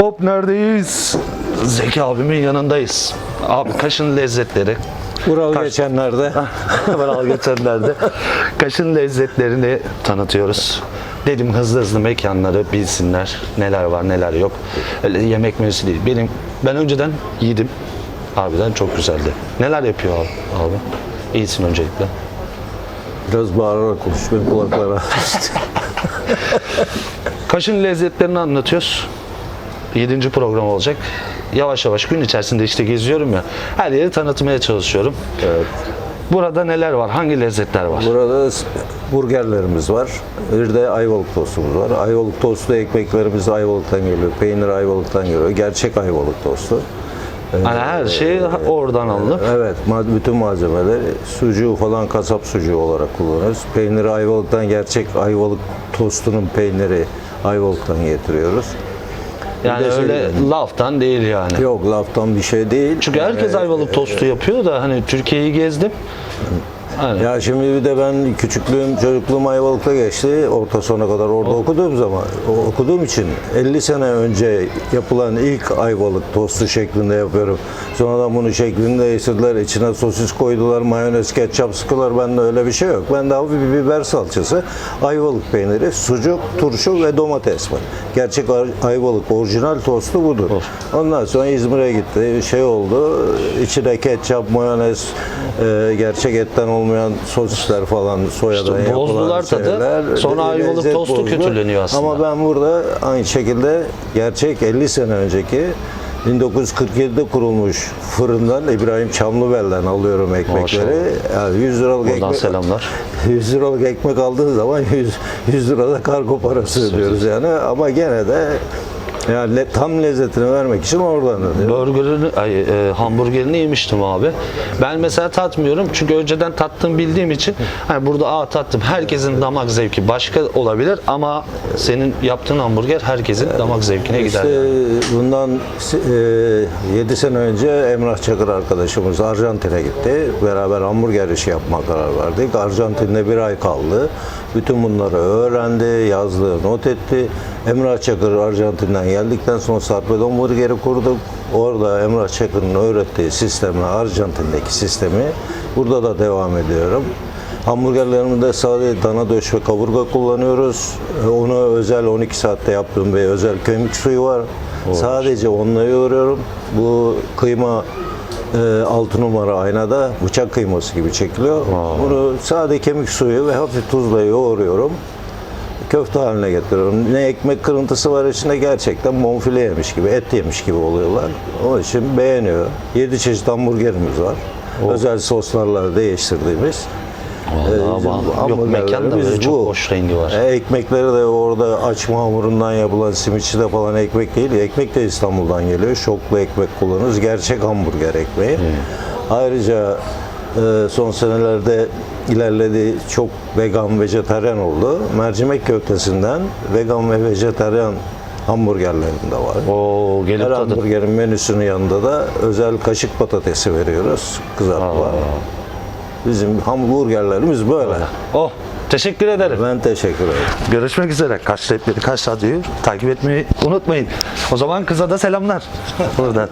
Hop neredeyiz? Zeki abimin yanındayız. Abi Kaş'ın lezzetleri. Ural Kaş- geçenlerde Hemen al geçenlerde. Kaş'ın lezzetlerini tanıtıyoruz. Dedim hızlı hızlı mekanları bilsinler. Neler var neler yok. Öyle yemek menüsü değil. Benim ben önceden yedim. Harbiden çok güzeldi. Neler yapıyor abi? abi? İyisin öncelikle. biraz bağırarak konuş benim kulaklara. Kaş'ın lezzetlerini anlatıyoruz. Yedinci program olacak. Yavaş yavaş gün içerisinde işte geziyorum ya. Her yeri tanıtmaya çalışıyorum. Evet. Burada neler var? Hangi lezzetler var? Burada burgerlerimiz var. Bir de ayvalık tostumuz var. Ayvalık tostu ekmeklerimiz Ayvalık'tan geliyor. Peynir Ayvalık'tan geliyor. Gerçek ayvalık tostu. Hani her şey oradan alınıp Evet, ma- bütün malzemeler sucuğu falan kasap sucuğu olarak kullanıyoruz. Peyniri Ayvalık'tan gerçek Ayvalık tostunun peyniri Ayvalık'tan getiriyoruz. Yani de şey öyle yani. laftan değil yani. Yok laftan bir şey değil. Çünkü herkes Ee, ayvalık tostu yapıyor da hani Türkiye'yi gezdim. Hani Ya şimdi bir de ben küçüklüğüm, çocukluğum Ayvalık'ta geçti. Orta sona kadar orada okuduğum zaman, o- okuduğum için 50 sene önce yapılan ilk Ayvalık tostu şeklinde yapıyorum. Sonradan bunu şeklini değiştirdiler. içine sosis koydular, mayonez, ketçap sıkılar. Bende öyle bir şey yok. Bende hafif bir biber salçası, Ayvalık peyniri, sucuk, turşu ve domates var. Gerçek Ay- Ayvalık orijinal tostu budur. Ondan sonra İzmir'e gitti. Şey oldu. içine ketçap, mayonez, e, gerçek etten olmayan sosisler falan soyadan İşte yapılan bozdular tadı. şeyler. Sonra Ayvalık lezzet tostu bozdu. kötüleniyor aslında. Ama ben burada aynı şekilde gerçek 50 sene önceki 1947'de kurulmuş fırından İbrahim Çamlıbel'den alıyorum ekmekleri. Yani 100 liralık Buradan ekmek, selamlar. 100 liralık ekmek aldığın zaman 100, 100 lirada kargo parası ödüyoruz yani. Ama gene de yani le- tam lezzetini vermek için oradan ödüyoruz. Burgerini, ay, e, hamburgerini yemiştim abi. Ben mesela tatmıyorum çünkü önceden tattığım bildiğim için hani burada aa tattım. Herkesin damak zevki başka olabilir ama senin yaptığın hamburger herkesin damak zevkine gider. İşte yani. bundan 7 sene önce Emrah Çakır arkadaşımız Arjantin'e gitti. Beraber hamburger işi yapma karar verdik. Arjantin'de bir ay kaldı. Bütün bunları öğrendi, yazdı, not etti. Emrah Çakır Arjantin'den geldikten sonra Sarpedon Burger'i kurduk. Orada Emrah Çakır'ın öğrettiği sistemi, Arjantin'deki sistemi burada da devam ediyorum. Hamburgerlerimizde sadece dana döş ve kaburga kullanıyoruz. Ee, Onu özel 12 saatte yaptığım bir özel kemik suyu var. Sadece onunla yoğuruyorum. Bu kıyma e, 6 numara aynada bıçak kıyması gibi çekiliyor. Bunu sade kemik suyu ve hafif tuzla yoğuruyorum. Köfte haline getiriyorum. Ne ekmek kırıntısı var içinde gerçekten bonfile yemiş gibi, et yemiş gibi oluyorlar. Onun için beğeniyor. 7 çeşit hamburgerimiz var. Özel soslarla değiştirdiğimiz. Vallahi Ee, yok hamburgerlerimiz mekanda böyle bu. çok hoş rengi var. E, ekmekleri de orada açma hamurundan yapılan simitçide falan ekmek değil. Ekmek de İstanbul'dan geliyor. Şoklu ekmek kullanıyoruz. Gerçek hamburger ekmeği. Ayrıca e, son senelerde ilerledi. Çok vegan, vejetaryen oldu. Mercimek köftesinden vegan ve vejetaryen hamburgerlerim de var. Oo gelip Her tadın. hamburgerin menüsünün yanında da özel kaşık patatesi veriyoruz. Kızartma. Bizim hamburgerlerimiz böyle. Oh teşekkür ederim. Ben teşekkür ederim. Görüşmek üzere. Kaç Repleri Kaç Radyo'yu takip etmeyi unutmayın. O zaman kıza da selamlar. Buradan.